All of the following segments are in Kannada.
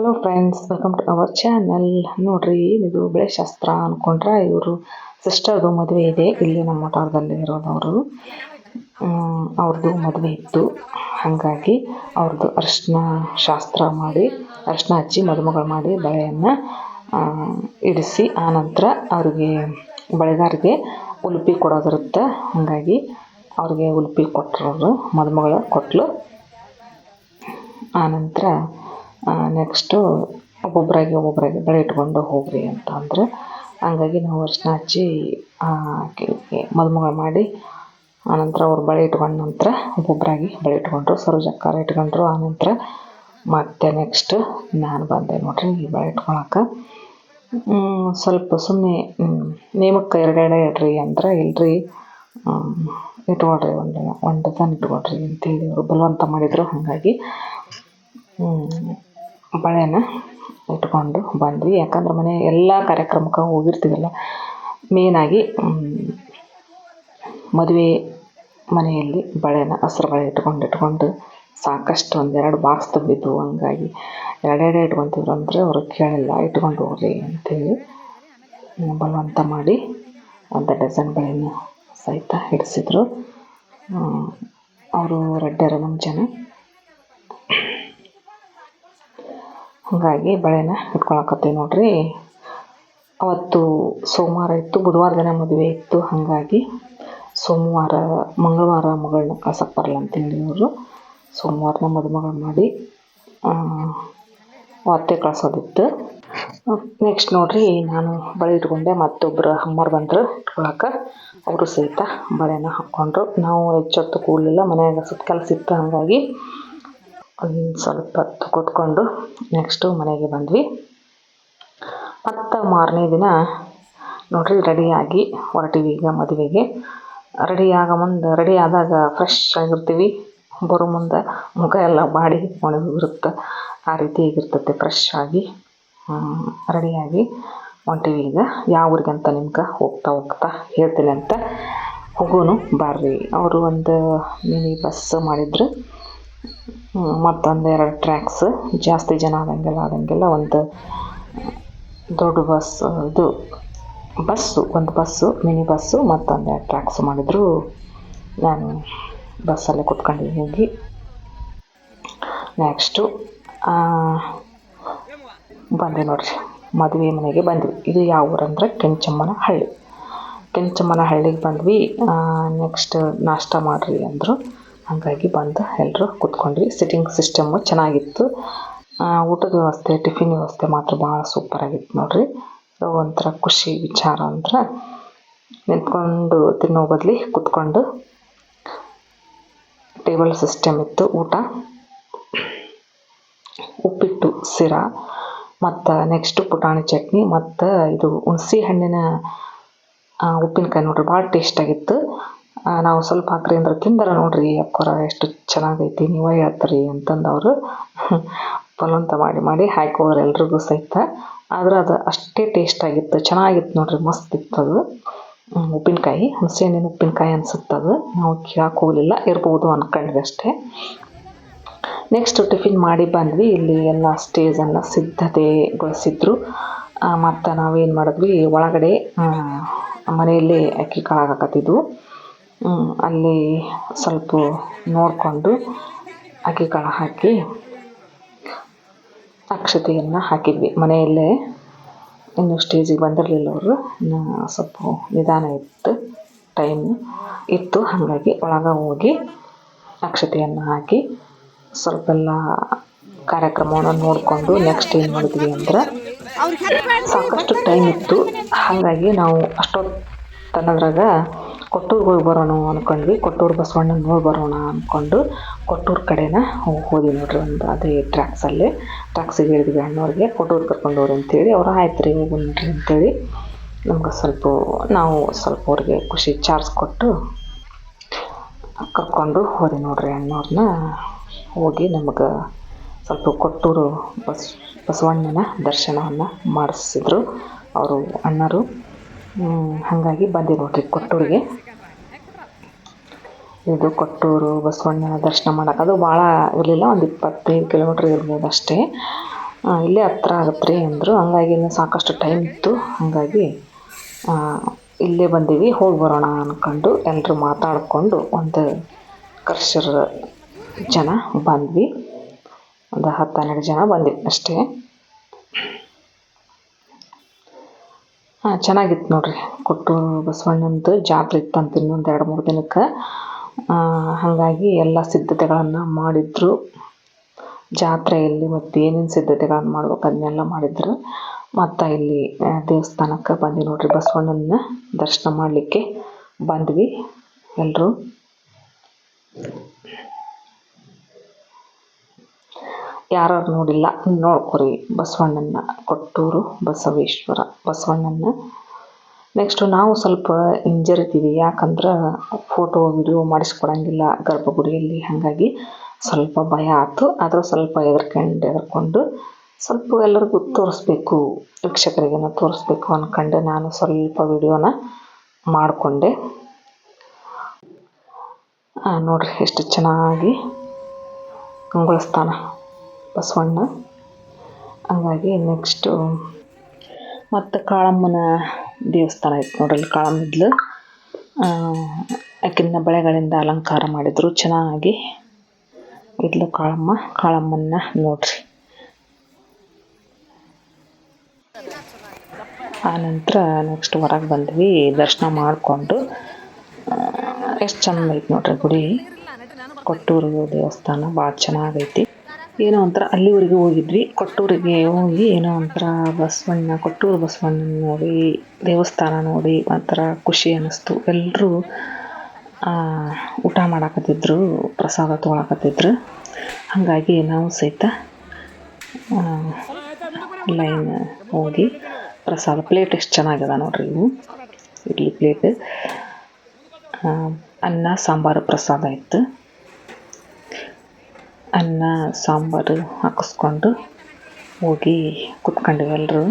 Hello friends welcome to our channel ನೋಡ್ರಿ, ಇದು ಬೆಳೆ ಶಾಸ್ತ್ರ ಅಂದ್ಕೊಂಡ್ರೆ ಇವರು ಸಿಸ್ಟರ್ದು ಮದುವೆ ಇದೆ. ಇಲ್ಲಿ ನಮ್ಮ ಮಠದಲ್ಲಿ ಇರೋದವರು. ಅವ್ರದ್ದು ಮದುವೆ ಇತ್ತು. ಹಾಗಾಗಿ ಅವ್ರದ್ದು ಅರ್ಶಿನ ಶಾಸ್ತ್ರ ಮಾಡಿ, ಅರ್ಶಿನ ಹಚ್ಚಿ ಮದುಮಗಳು ಮಾಡಿ ಬಳೆಯನ್ನು ಇಡಿಸಿ ಆನಂತರ ಅವ್ರಿಗೆ ಬಳೆಗಾರಿಗೆ ಉಲುಪಿ ಕೊಡೋದಿರುತ್ತೆ. ಹಾಗಾಗಿ ಅವ್ರಿಗೆ ಉಲುಪಿ ಕೊಟ್ಟರು ಮದುಮಗಳು ಕೊಟ್ಟಳು ಆನಂತರ ನೆಕ್ಸ್ಟು ಒಬ್ಬೊಬ್ಬರಾಗಿ ಒಬ್ಬೊಬ್ಬರಾಗಿ ಬಳೆ ಇಟ್ಕೊಂಡು ಹೋಗ್ರಿ ಅಂತ ಅಂದರು ಹಂಗಾಗಿ ನಾವು ಅರ್ಶಿನ ಹಚ್ಚಿ ಮದುಮಗಳು ಮಾಡಿ ಆನಂತರ ಅವ್ರು ಬಳೆ ಇಟ್ಕೊಂಡ ನಂತರ ಒಬ್ಬೊಬ್ಬರಾಗಿ ಬಳೆ ಇಟ್ಕೊಂಡ್ರು, ಸರೋಜಕ್ಕಾರ ಇಟ್ಕೊಂಡ್ರು ಆನಂತರ ಮತ್ತೆ ನೆಕ್ಸ್ಟ್ ನಾನು ಬಂದೆ ನೋಡಿರಿ ಈ ಬಳೆ ಇಟ್ಕೊಳಕ್ಕೆ ಸ್ವಲ್ಪ ಸುಮ್ಮನೆ ನೇಮಕ್ಕೆ ಎರಡೆಡೆ ಇಡ್ರಿ ಅಂದ್ರೆ ಇಲ್ರಿ ಇಟ್ಕೊಳ್ರಿ ಒಂದು ಒಂದು ಡಜನ್ ಇಟ್ಕೊಳ್ರಿ ಅಂತೇಳಿ ಅವರು ಬಲವಂತ ಮಾಡಿದರು, ಹಾಗಾಗಿ ಬಳೆನ ಇಟ್ಕೊಂಡು ಬಂದ್ವಿ. ಯಾಕಂದ್ರೆ ಮನೆ ಎಲ್ಲ ಕಾರ್ಯಕ್ರಮಕ್ಕೆ ಹೋಗಿರ್ತೀವಲ್ಲ ಮೇನಾಗಿ ಮದುವೆ ಮನೆಯಲ್ಲಿ ಬಳೆನ ಹಸ್ರು ಬಳೆ ಇಟ್ಕೊಂಡು ಇಟ್ಕೊಂಡು ಸಾಕಷ್ಟು ಒಂದೆರಡು ಬಾಕ್ಸ್ ತುಂಬಿದ್ವು ಹಂಗಾಗಿ ಎರಡೆರಡೆ ಇಟ್ಕೊತಿದ್ರು ಅಂದರೆ ಅವರು ಕೇಳಿಲ್ಲ, ಇಟ್ಕೊಂಡು ಹೋಗ್ರಿ ಅಂತೇಳಿ ಬಲವಂತ ಮಾಡಿ ಒಂದು ಡಜನ್ ಬಳೆನ ಸಹಿತ ಹಿಡಿಸಿದ್ರು ಅವರು ರೆಡ್ಡರ ನಮ್ಮ ಜನ. ಹಾಗಾಗಿ ಬಳೆನ ಇಟ್ಕೊಳಕತ್ತೀವಿ ನೋಡ್ರಿ. ಅವತ್ತು ಸೋಮವಾರ ಇತ್ತು, ಬುಧವಾರ ದಿನ ಮದುವೆ ಇತ್ತು. ಹಾಗಾಗಿ ಸೋಮವಾರ, ಮಂಗಳವಾರ ಮಗಳನ್ನ ಕಳ್ಸಕ್ಕೆ ಬರಲ್ಲ ಅಂತೇಳಿ ಅವರು. ಸೋಮವಾರನ ಮದುಮಗಳು ಮಾಡಿ ಅತ್ತೆ ಕಳ್ಸೋದಿತ್ತು. ನೆಕ್ಸ್ಟ್ ನೋಡ್ರಿ, ನಾನು ಬಳೆ ಇಟ್ಕೊಂಡೆ ಮತ್ತೊಬ್ಬರು ಅಮ್ಮರು ಬಂದರು ಇಟ್ಕೊಳಕ್ಕೆ ಅವರು ಸಹಿತ ಬಳೆನ ಹಾಕ್ಕೊಂಡ್ರು. ನಾವು ಹೆಚ್ಚೊತ್ತು ಕೂಡಲಿಲ್ಲ, ಮನೆಯಾಗ ಸ್ವಲ್ಪ ಕೆಲಸ ಇತ್ತು ಹಾಗಾಗಿ ಒಂದು ಸ್ವಲ್ಪ ಹೊತ್ತು ಕೂತ್ಕೊಂಡು ನೆಕ್ಸ್ಟು ಮನೆಗೆ ಬಂದ್ವಿ. ಮತ್ತು ಮಾರನೇ ದಿನ ನೋಡಿರಿ ರೆಡಿಯಾಗಿ ಹೊರಟಿವಿ ಈಗ ಮದುವೆಗೆ. ರೆಡಿಯಾಗ ಮುಂದೆ, ರೆಡಿ ಆದಾಗ ಫ್ರೆಶ್ ಆಗಿರ್ತೀವಿ. ಬರೋ ಮುಂದೆ ಮುಖ ಎಲ್ಲ ಬಾಡಿ ಒಣಗಿರುತ್ತೆ ಆ ರೀತಿ ಆಗಿರ್ತೈತೆ ಫ್ರೆಶ್ ಆಗಿ ರೆಡಿಯಾಗಿ ಹೊಂಟಿವಿ ಈಗ. ಯಾವ ಊರಿಗೆ ಅಂತ ನಿಮ್ಗೆ ಹೋಗ್ತಾ ಹೋಗ್ತಾ ಹೇಳ್ತೀನಿ ಅಂತ ಹೋಗೋನು. ಬರ್ರಿ, ಅವರು ಒಂದು ಮಿನಿ ಬಸ್ ಮಾಡಿದ್ರು. ಮತ್ತೊಂದು ಎರಡು ಟ್ರ್ಯಾಕ್ಸ್ ಜಾಸ್ತಿ ಜನ ಆದಂಗೆಲ್ಲ ಆದಂಗೆಲ್ಲ ಒಂದು ದೊಡ್ಡ ಬಸ್ ಇದು ಬಸ್ಸು ಒಂದು ಬಸ್ಸು ಮಿನಿ ಬಸ್ಸು ಮತ್ತೊಂದು ಎರಡು ಟ್ರ್ಯಾಕ್ಸ್ ಮಾಡಿದ್ರು. ನಾನು ಬಸ್ಸಲ್ಲೇ ಕುತ್ಕೊಂಡು ಹೋಗಿ. ನೆಕ್ಸ್ಟು ಬಂದೆ ನೋಡ್ರಿ. ಮದುವೆ ಮನೆಗೆ ಬಂದ್ವಿ. ಇದು ಯಾವ ಊರಂದ್ರೆ ಕೆಂಚಮ್ಮನ ಹಳ್ಳಿ. ಕೆಂಚಮ್ಮನ ಹಳ್ಳಿಗೆ ಬಂದ್ವಿ. ನೆಕ್ಸ್ಟ್ ನಾಷ್ಟ ಮಾಡಿರಿ ಅಂದರು. ಹಾಗಾಗಿ ಬಂದು ಎಲ್ಲರೂ ಕುತ್ಕೊಂಡ್ವಿ. ಸಿಟ್ಟಿಂಗ್ ಸಿಸ್ಟಮ್ಮು ಚೆನ್ನಾಗಿತ್ತು. ಊಟದ ವ್ಯವಸ್ಥೆ, ಟಿಫಿನ್ ವ್ಯವಸ್ಥೆ ಮಾತ್ರ ಭಾಳ ಸೂಪರಾಗಿತ್ತು ನೋಡಿರಿ. ಒಂಥರ ಖುಷಿ, ವಿಚಾರ ಅಂದ್ರೆ ನಿಂತ್ಕೊಂಡು ತಿನ್ನೋ ಬದಲಿ ಕುತ್ಕೊಂಡು ಟೇಬಲ್ ಸಿಸ್ಟಮ್ ಇತ್ತು, ಊಟ. ಉಪ್ಪಿಟ್ಟು ಸಿರಾ ಮತ್ತು ನೆಕ್ಸ್ಟು ಪುಟಾಣಿ ಚಟ್ನಿ, ಮತ್ತು ಇದು ಹುಣಸೆ ಹಣ್ಣಿನ ಉಪ್ಪಿನಕಾಯಿ ನೋಡ್ರಿ, ಭಾಳ ಟೇಸ್ಟಾಗಿತ್ತು ನಾವು ಸ್ವಲ್ಪ ಹಾಕ್ರಿ ಅಂದ್ರೆ ತಿಂದಾರ ನೋಡ್ರಿ, ಅಕ್ಕೋರ ಎಷ್ಟು ಚೆನ್ನಾಗೈತಿ, ನೀವೇ ಹೇಳ್ತೀರಿ ಅಂತಂದು ಅವರು ಪಲಂತ ಮಾಡಿ ಮಾಡಿ ಹಾಕೋರು ಎಲ್ರಿಗೂ ಸಹಿತ. ಆದ್ರೆ ಅದು ಅಷ್ಟೇ ಟೇಸ್ಟ್ ಆಗಿತ್ತು. ಚೆನ್ನಾಗಿತ್ತು ನೋಡ್ರಿ, ಮಸ್ತ್ ಇತ್ತು ಅದು. ಉಪ್ಪಿನಕಾಯಿ ಹುಣಸೆ ಹಣ್ಣಿನ ಉಪ್ಪಿನಕಾಯಿ ಅನ್ಸುತ್ತೆ ಅದು. ನಾವು ಕೇಳಕ್ಕೆ ಹೋಗಲಿಲ್ಲ ಇರ್ಬೋದು ಅಂದ್ಕೊಂಡ್ವಿ ಅಷ್ಟೇ. ನೆಕ್ಸ್ಟ್ ಟಿಫಿನ್ ಮಾಡಿ ಬಂದ್ವಿ. ಇಲ್ಲಿ ಎಲ್ಲ ಸ್ಟೇಜನ್ನು ಸಿದ್ಧತೆಗೊಳಿಸಿದ್ರು. ಮತ್ತು ನಾವೇನು ಮಾಡಿದ್ವಿ, ಒಳಗಡೆ ಮನೆಯಲ್ಲೇ ಅಕ್ಕಿ ಕಾಳು ಹಾಕತ್ತಿದ್ವು ಅಲ್ಲಿ ಸ್ವಲ್ಪ ನೋಡಿಕೊಂಡು ಅಕ್ಕಿ ಕಾಳು ಹಾಕಿ ಅಕ್ಷತೆಯನ್ನು ಹಾಕಿದ್ವಿ. ಮನೆಯಲ್ಲೇ ಇನ್ನು ಸ್ಟೇಜಿಗೆ ಬಂದಿರಲಿಲ್ಲ ಅವರು. ಸ್ವಲ್ಪ ನಿಧಾನ ಇತ್ತು ಟೈಮ್ ಇತ್ತು. ಹಾಗಾಗಿ ಒಳಗೆ ಹೋಗಿ ಅಕ್ಷತೆಯನ್ನು ಹಾಕಿ ಸ್ವಲ್ಪ ಎಲ್ಲ ಕಾರ್ಯಕ್ರಮವನ್ನು ನೋಡಿಕೊಂಡು ನೆಕ್ಸ್ಟ್ ಏನು ಮಾಡಿದ್ವಿ ಅಂದ್ರೆ ಸಾಕಷ್ಟು ಟೈಮ್ ಇತ್ತು. ಹಾಗಾಗಿ ನಾವು ಅಷ್ಟೊತ್ತು ತನ್ನದ್ರಾಗ ಕೊಟ್ಟೂರ್ಗೆ ಹೋಗಿ ಬರೋಣ ಅಂದ್ಕೊಂಡ್ವಿ ಕೊಟ್ಟೂರು ಬಸವಣ್ಣನ ನೋಡಿ ಬರೋಣ ಅಂದ್ಕೊಂಡು ಕೊಟ್ಟೂರು ಕಡೆನ ಹೋದ್ವಿ ನೋಡ್ರಿ ಒಂದು ಅದೇ ಟ್ರ್ಯಾಕ್ಸಲ್ಲಿ ಟ್ರ್ಯಾಕ್ಸಿಗೆ ಹೇಳಿದ್ವಿ ಅಣ್ಣವ್ರಿಗೆ ಕೊಟ್ಟೂರು ಕರ್ಕೊಂಡು ಹೋಗ್ರಿ ಅಂತೇಳಿ. ಅವ್ರು, ಆಯ್ತು ರೀ, ಹೋಗು ನೋಡ್ರಿ ಅಂತೇಳಿ ನಮ್ಗೆ ಸ್ವಲ್ಪ ನಾವು ಸ್ವಲ್ಪ ಅವ್ರಿಗೆ ಖುಷಿ ಚಾರ್ಜ್ ಕೊಟ್ಟು ಕರ್ಕೊಂಡು ಹೋದೆ ನೋಡ್ರಿ ಅಣ್ಣವ್ರನ್ನ ಹೋಗಿ ನಮಗೆ ಸ್ವಲ್ಪ ಕೊಟ್ಟೂರು ಬಸ್, ಬಸವಣ್ಣನ ದರ್ಶನವನ್ನು ಮಾಡಿಸಿದ್ರು. ಅವರು ಅಣ್ಣರು. ಹಾಗಾಗಿ ಬಂದೆ ನೋಡ್ರಿ ಕೊಟ್ಟೂರಿಗೆ. ಇದು ಕೊಟ್ಟೂರು ಬಸವಣ್ಣನ ದರ್ಶನ ಮಾಡೋಕೆ. ಅದು ಭಾಳ ಇರಲಿಲ್ಲ, ಒಂದು ಇಪ್ಪತ್ತೈದು ಕಿಲೋಮೀಟ್ರ್ ಇರ್ಬೋದು ಅಷ್ಟೇ. ಇಲ್ಲೇ ಹತ್ರ ಆಗುತ್ತೆ ರೀ ಅಂದರು. ಹಂಗಾಗಿ ಇನ್ನೂ ಸಾಕಷ್ಟು ಟೈಮ್ ಇತ್ತು. ಹಾಗಾಗಿ ಇಲ್ಲೇ ಬಂದೀವಿ. ಹೋಗಿ ಬರೋಣ ಅಂದ್ಕೊಂಡು ಎಲ್ಲರೂ ಮಾತಾಡಿಕೊಂಡು ಒಂದು ಕರ್ಶರ್ ಜನ ಬಂದ್ವಿ. ಒಂದು ಹತ್ತು ಹನ್ನೆರಡು ಜನ ಬಂದ್ವಿ ಅಷ್ಟೇ. ಹಾಂ, ಚೆನ್ನಾಗಿತ್ತು ನೋಡ್ರಿ. ಕೊಟ್ಟು ಬಸವಣ್ಣಂದು ಜಾತ್ರೆ ಇತ್ತಂತ ಇನ್ನೊಂದು ಎರಡು ಮೂರು ದಿನಕ್ಕೆ. ಹಾಗಾಗಿ ಎಲ್ಲ ಸಿದ್ಧತೆಗಳನ್ನು ಮಾಡಿದ್ರು. ಜಾತ್ರೆಯಲ್ಲಿ ಮತ್ತು ಏನೇನು ಸಿದ್ಧತೆಗಳನ್ನು ಮಾಡ್ಬೇಕು ಅದನ್ನೆಲ್ಲ ಮಾಡಿದ್ರು. ಮತ್ತು ಇಲ್ಲಿ ದೇವಸ್ಥಾನಕ್ಕೆ ಬಂದ್ವಿ ನೋಡ್ರಿ ಬಸವಣ್ಣನ ದರ್ಶನ ಮಾಡಲಿಕ್ಕೆ ಬಂದ್ವಿ ಎಲ್ಲರೂ ಯಾರು ನೋಡಿಲ್ಲ, ನೋಡ್ಕೊರಿ. ಬಸವಣ್ಣನ ಕೊಟ್ಟೂರು ಬಸವೇಶ್ವರ. ಬಸವಣ್ಣನ ನೆಕ್ಸ್ಟು ನಾವು ಸ್ವಲ್ಪ ಹಿಂಜರಿತೀವಿ. ಯಾಕಂದ್ರೆ ಫೋಟೋ ವಿಡಿಯೋ ಮಾಡಿಸ್ಕೊಡಂಗಿಲ್ಲ ಗರ್ಭಗುಡಿಯಲ್ಲಿ. ಹಾಗಾಗಿ ಸ್ವಲ್ಪ ಭಯ ಆಯ್ತು ಆದರೂ ಸ್ವಲ್ಪ ಹೆದರ್ಕೊಂಡು ಹೆದರ್ಕೊಂಡು ಸ್ವಲ್ಪ ಎಲ್ಲರಿಗೂ ತೋರಿಸ್ಬೇಕು. ವೀಕ್ಷಕರಿಗೇನೋ ತೋರಿಸ್ಬೇಕು ಅಂದ್ಕೊಂಡು ನಾನು ಸ್ವಲ್ಪ ವಿಡಿಯೋನ ಮಾಡಿಕೊಂಡೆ. ನೋಡ್ರಿ, ಎಷ್ಟು ಚೆನ್ನಾಗಿ ಕಂಗೊಳಿಸ್ತಾನ ಬಸವಣ್ಣ ಹಾಗಾಗಿ ನೆಕ್ಸ್ಟು ಮತ್ತು ಕಾಳಮ್ಮನ ದೇವಸ್ಥಾನ ಐತೆ ನೋಡ್ರಿ, ಕಾಳಮ್ಮದ್ಲು. ಆಕಿನ ಬಳೆಗಳಿಂದ ಅಲಂಕಾರ ಮಾಡಿದರು, ಚೆನ್ನಾಗಿ. ಇದ್ಲು ಕಾಳಮ್ಮ, ಕಾಳಮ್ಮನ್ನ ನೋಡ್ರಿ. ಆನಂತರ ನೆಕ್ಸ್ಟ್ ಹೊರಗೆ ಬಂದ್ವಿ, ದರ್ಶನ ಮಾಡಿಕೊಂಡು. ಎಷ್ಟು ಚೆಂದ ಐತೆ ನೋಡ್ರಿ ಗುಡಿ. ಕೊಟ್ಟೂರು ದೇವಸ್ಥಾನ, ಭಾಳ ಚೆನ್ನಾಗೈತಿ. ಏನೋ ಒಂಥರ ಅಲ್ಲಿವರೆಗೆ ಹೋಗಿದ್ವಿ ಕೊಟ್ಟೂರಿಗೆ ಹೋಗಿ ಏನೋ ಒಂಥರ ಬಸವಣ್ಣ, ಕೊಟ್ಟೂರು ಬಸವಣ್ಣನ ನೋಡಿ, ದೇವಸ್ಥಾನ ನೋಡಿ, ಒಂಥರ ಖುಷಿ ಅನ್ನಿಸ್ತು. ಎಲ್ಲರೂ ಊಟ ಮಾಡಾಕತ್ತಿದ್ರು, ಪ್ರಸಾದ ತೊಗೊಳಕತ್ತಿದ್ರು. ಹಾಗಾಗಿ ನಾವು ಸಹಿತ ಲೈನ್ ಹೋಗಿ ಪ್ರಸಾದ. ಪ್ಲೇಟ್ ಎಷ್ಟು ಚೆನ್ನಾಗಿದೆ ನೋಡ್ರಿ ಇವು. ಇಡ್ಲಿ ಪ್ಲೇಟ್. ಅನ್ನ, ಸಾಂಬಾರು, ಪ್ರಸಾದ ಇತ್ತು. ಅನ್ನ, ಸಾಂಬಾರು ಹಾಕಿಸ್ಕೊಂಡು ಹೋಗಿ ಕುತ್ಕೊಂಡ್ವಿ ಎಲ್ಲರೂ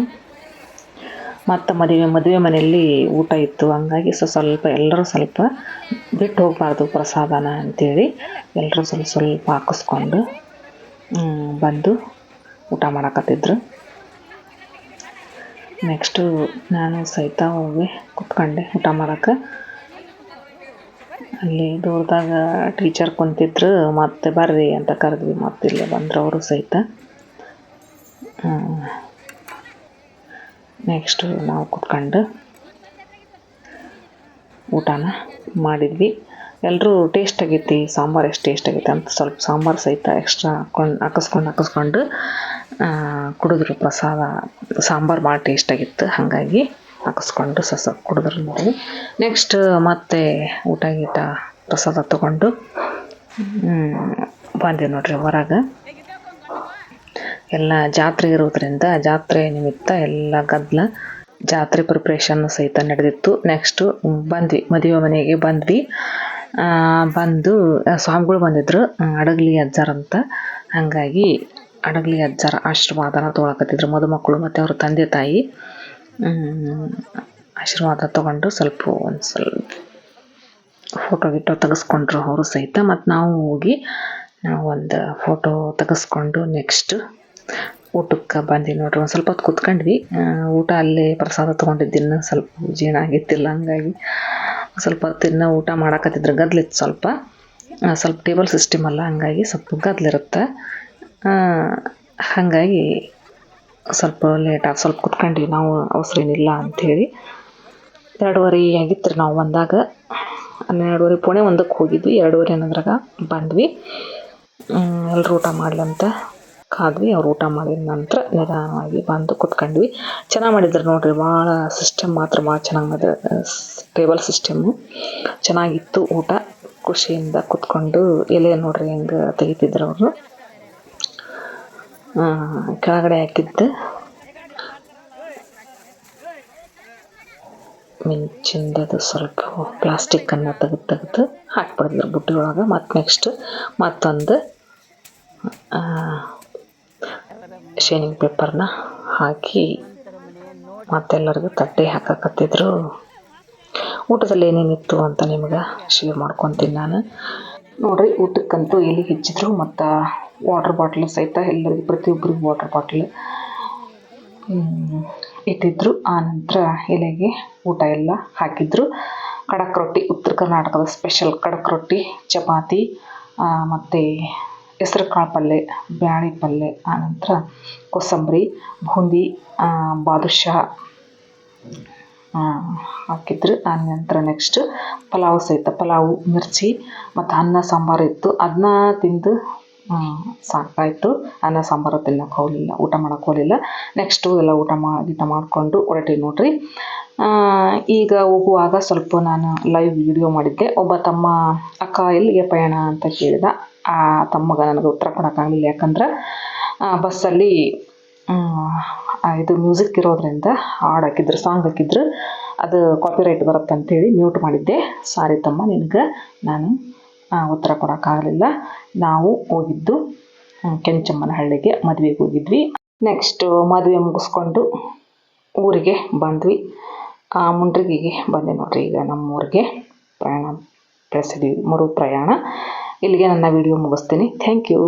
ಮತ್ತು ಮದುವೆ ಮದುವೆ ಮನೆಯಲ್ಲಿ ಊಟ ಇತ್ತು. ಹಂಗಾಗಿ ಸೊ ಸ್ವಲ್ಪ ಎಲ್ಲರೂ ಸ್ವಲ್ಪ ಬಿಟ್ಟು ಹೋಗಬಾರ್ದು ಪ್ರಸಾದನ ಅಂಥೇಳಿ ಎಲ್ಲರೂ ಸ್ವಲ್ಪ ಸ್ವಲ್ಪ ಹಾಕಿಸ್ಕೊಂಡು ಬಂದು ಊಟ ಮಾಡಕತ್ತಿದ್ರು. ನೆಕ್ಸ್ಟು ನಾನು ಸಹಿತ ಹೋಗಿ ಕುತ್ಕೊಂಡೆ ಊಟ ಮಾಡಕ್ಕೆ. ಅಲ್ಲಿ ದೂರದಾಗ ಟೀಚರ್ ಕುಂತಿದ್ರು, ಮತ್ತೆ ಬರ್ರಿ ಅಂತ ಕರೆದ್ವಿ. ಮತ್ತೆ ಇಲ್ಲೇ ಬಂದ್ರು ಅವರು ಸಹಿತ ನೆಕ್ಸ್ಟು ನಾವು ಕುತ್ಕೊಂಡು ಊಟನ ಮಾಡಿದ್ವಿ. ಎಲ್ಲರೂ ಟೇಸ್ಟ್ ಆಗೈತಿ, ಸಾಂಬಾರು ಎಷ್ಟು ಟೇಸ್ಟ್ ಆಗೈತಿ ಅಂತ ಸ್ವಲ್ಪ ಸಾಂಬಾರು ಸಹಿತ ಎಕ್ಸ್ಟ್ರಾ ಹಾಕ್ಕೊಂಡು ಹಾಕಿಸ್ಕೊಂಡು ಹಾಕಿಸ್ಕೊಂಡು ಕುಡಿದ್ರು ಪ್ರಸಾದ. ಸಾಂಬಾರು ಭಾಳ ಟೇಸ್ಟ್ ಆಗಿತ್ತು, ಹಾಗಾಗಿ ಹಾಕಿಸ್ಕೊಂಡು ಸಸ ಕುಡಿದ್ರು ನೋಡಿ. ನೆಕ್ಸ್ಟ್ ಮತ್ತೆ ಊಟ ಗೀಟ ಪ್ರಸಾದ ತಗೊಂಡು ಬಂದ್ವಿ ನೋಡ್ರಿ ಹೊರಗೆ. ಎಲ್ಲ ಜಾತ್ರೆ ಇರೋದ್ರಿಂದ ಜಾತ್ರೆ ನಿಮಿತ್ತ ಎಲ್ಲ ಗದ್ದಲ, ಜಾತ್ರೆ ಪ್ರಿಪ್ರೇಷನ್ ಸಹಿತ ನಡೆದಿತ್ತು. ನೆಕ್ಸ್ಟು ಬಂದ್ವಿ, ಮದುವೆ ಮನೆಗೆ ಬಂದ್ವಿ. ಬಂದು ಸ್ವಾಮಿಗಳು ಬಂದಿದ್ರು ಅಡಗಲಿ ಅಜ್ಜಾರ್ ಅಂತ. ಹಾಗಾಗಿ ಅಡಗ್ಲಿ ಅಜ್ಜಾರ ಆಶೀರ್ವಾದನ ತೊಗೊಳಕತ್ತಿದ್ರು ಮದುಮಕ್ಕಳು ಮತ್ತು ಅವ್ರ ತಂದೆ ತಾಯಿ. ಆಶೀರ್ವಾದ ತೊಗೊಂಡು ಸ್ವಲ್ಪ ಒಂದು ಸ್ವಲ್ಪ ಫೋಟೋ ಗಿಟೋ ತೆಗೆಸ್ಕೊಂಡ್ರು ಅವರು ಸಹಿತ. ಮತ್ತು ನಾವು ಹೋಗಿ ನಾವು ಒಂದು ಫೋಟೋ ತೆಗೆಸ್ಕೊಂಡು ನೆಕ್ಸ್ಟ್ ಊಟಕ್ಕೆ ಬಂದು ನೋಡ್ರಿ. ಒಂದು ಸ್ವಲ್ಪ ಹೊತ್ತು ಕುತ್ಕೊಂಡ್ವಿ. ಊಟ ಅಲ್ಲೇ ಪ್ರಸಾದ ತೊಗೊಂಡಿದ್ದಿನ್ನು ಸ್ವಲ್ಪ ಜೀರ್ಣ ಆಗಿತ್ತಿಲ್ಲ. ಹಂಗಾಗಿ ಸ್ವಲ್ಪ ಹೊತ್ತು ಇನ್ನೂ ಊಟ ಮಾಡಾಕತ್ತಿದ್ರು. ಗದ್ಲಿತ್ತು ಸ್ವಲ್ಪ. ಸ್ವಲ್ಪ ಟೇಬಲ್ ಸಿಸ್ಟಮ್ ಅಲ್ಲ. ಹಂಗಾಗಿ ಸ್ವಲ್ಪ ಗದ್ಲಿರುತ್ತೆ ಹಾಗಾಗಿ ಸ್ವಲ್ಪ ಲೇಟಾಗಿ ಸ್ವಲ್ಪ ಕುತ್ಕೊಂಡ್ವಿ. ನಾವು ಅವಸರ ಏನಿಲ್ಲ ಅಂಥೇಳಿ ಎರಡೂವರೆ ಆಗಿತ್ತು ರೀ ನಾವು ಬಂದಾಗ. ಹನ್ನೆರಡುವರೆ, ಪುಣೆ ಒಂದಕ್ಕೆ ಹೋಗಿದ್ವಿ. ಎರಡೂವರೆ ಅನ್ನೋದ್ರಾಗ ಬಂದ್ವಿ. ಎಲ್ಲರೂ ಊಟ ಮಾಡ್ಲಂತ ಕಾದ್ವಿ. ಅವ್ರು ಊಟ ಮಾಡಿದ ನಂತರ ನಿಧಾನವಾಗಿ ಬಂದು ಕುತ್ಕೊಂಡ್ವಿ. ಚೆನ್ನಾಗಿ ಮಾಡಿದ್ರು ನೋಡ್ರಿ. ಭಾಳ ಸಿಸ್ಟಮ್ ಮಾತ್ರ ಭಾಳ ಚೆನ್ನಾಗಿ ಟೇಬಲ್ ಸಿಸ್ಟಮ್ಮು ಚೆನ್ನಾಗಿತ್ತು ಊಟ. ಖುಷಿಯಿಂದ ಕುತ್ಕೊಂಡು ಎಲೆ ನೋಡ್ರಿ ಹೆಂಗೆ ತೆಗಿತಿದ್ರು ಅವರು. ಕೆಳಗಡೆ ಹಾಕಿದ್ದು. ಮಿಂಚಿಂದದು ಸ್ವಲ್ಪ ಪ್ಲಾಸ್ಟಿಕ್ಕನ್ನು ತೆಗೆದು ತೆಗೆದು ಹಾಕ್ಬಿಡಿದ್ರು ಬುಟ್ಟಿ ಒಳಗೆ ಮತ್ತು ನೆಕ್ಸ್ಟ್ ಮತ್ತೊಂದು ಶೇನಿಂಗ್ ಪೇಪರ್ನ ಹಾಕಿ ಮತ್ತೆಲ್ಲರಿಗೂ ತಟ್ಟೆ ಹಾಕಕತ್ತಿದ್ರು. ಊಟದಲ್ಲಿ ಏನೇನಿತ್ತು ಅಂತ ನಿಮ್ಗೆ ಶೇರ್ ಮಾಡ್ಕೊತೀನಿ ನಾನು. ನೋಡಿರಿ, ಊಟಕ್ಕಂತೂ ಎಲೆ ಹೆಚ್ಚಿದ್ರು ಮತ್ತು ವಾಟರ್ ಬಾಟ್ಲ್ ಸಹಿತ ಎಲ್ಲರಿಗೂ, ಪ್ರತಿಯೊಬ್ಬರಿಗೂ ವಾಟರ್ ಬಾಟ್ಲ್ ಇಟ್ಟಿದ್ರು. ಆನಂತರ ಎಲೆಗೆ ಊಟ ಎಲ್ಲ ಹಾಕಿದ್ರು. ಖಡಕ್ ರೊಟ್ಟಿ, ಉತ್ತರ ಕರ್ನಾಟಕದ ಸ್ಪೆಷಲ್ ಖಡಕ್ ರೊಟ್ಟಿ, ಚಪಾತಿ ಮತ್ತು ಹೆಸ್ರು ಕಾಳು ಪಲ್ಯ ಬ್ಯಾಳಿ ಪಲ್ಯ ಆನಂತರ ಕೋಸಂಬರಿ, ಬೂಂದಿ ಬಾದುಷಾ ಹಾಕಿದ್ರು. ಆನಂತರ ನೆಕ್ಸ್ಟ್ ಪಲಾವ್ ಸಹಿತ, ಪಲಾವು, ಮಿರ್ಚಿ, ಮತ್ತು ಅನ್ನ ಸಾಂಬಾರು ಇತ್ತು. ಅದನ್ನ ತಿಂದು ಸಾಕಾಯಿತು ಅನ್ನ, ಸಾಂಬಾರು ತಿನ್ನೋಕೆ ಹೋಗಲಿಲ್ಲ ಊಟ ಮಾಡೋಕೆ ಹೋಗಲಿಲ್ಲ. ನೆಕ್ಸ್ಟು ಎಲ್ಲ ಊಟ ಮಾ, ಗೀಟ ಮಾಡಿಕೊಂಡು ಹೊರಟೀವಿ ನೋಡಿರಿ. ಈಗ ಹೋಗುವಾಗ ಸ್ವಲ್ಪ ನಾನು ಲೈವ್ ವಿಡಿಯೋ ಮಾಡಿದ್ದೆ. ಒಬ್ಬ ತಮ್ಮ ಅಕ್ಕ ಎಲ್ಲಿಗೆ ಪಯಣ ಅಂತ ಕೇಳಿದ. ಆ ತಮ್ಮಗ ನನಗೆ ಉತ್ತರ ಕೊಡೋಕ್ಕಾಗಲಿಲ್ಲ ಯಾಕಂದ್ರೆ ಬಸ್ಸಲ್ಲಿ ಇದು ಮ್ಯೂಸಿಕ್ ಇರೋದ್ರಿಂದ ಹಾಡು ಹಾಕಿದ್ರು ಸಾಂಗ್ ಹಾಕಿದ್ರು. ಅದು ಕಾಪಿರೈಟ್ ಬರುತ್ತೆ ಅಂತೇಳಿ ಮ್ಯೂಟ್ ಮಾಡಿದ್ದೆ. ಸಾರಿ ತಮ್ಮ, ನಿನಗೆ ನಾನು ಉತ್ತರ ಕೊಡೋಕ್ಕಾಗಲಿಲ್ಲ. ನಾವು ಹೋಗಿದ್ದು ಕೆಂಚಮ್ಮನ ಹಳ್ಳಿಗೆ ಮದುವೆಗೆ ಹೋಗಿದ್ವಿ. ನೆಕ್ಸ್ಟು ಮದುವೆ ಮುಗಿಸ್ಕೊಂಡು ಊರಿಗೆ ಬಂದ್ವಿ. ಮುಂಡ್ರಿಗಿಗೆ ಬಂದೆ ನೋಡ್ರಿ. ಈಗ ನಮ್ಮ ಊರಿಗೆ ಪ್ರಯಾಣ ಬೆಳೆಸಿದ್ವಿ ಮರು ಪ್ರಯಾಣ. ಇಲ್ಲಿಗೆ ನನ್ನ ವಿಡಿಯೋ ಮುಗಿಸ್ತೀನಿ. Thank you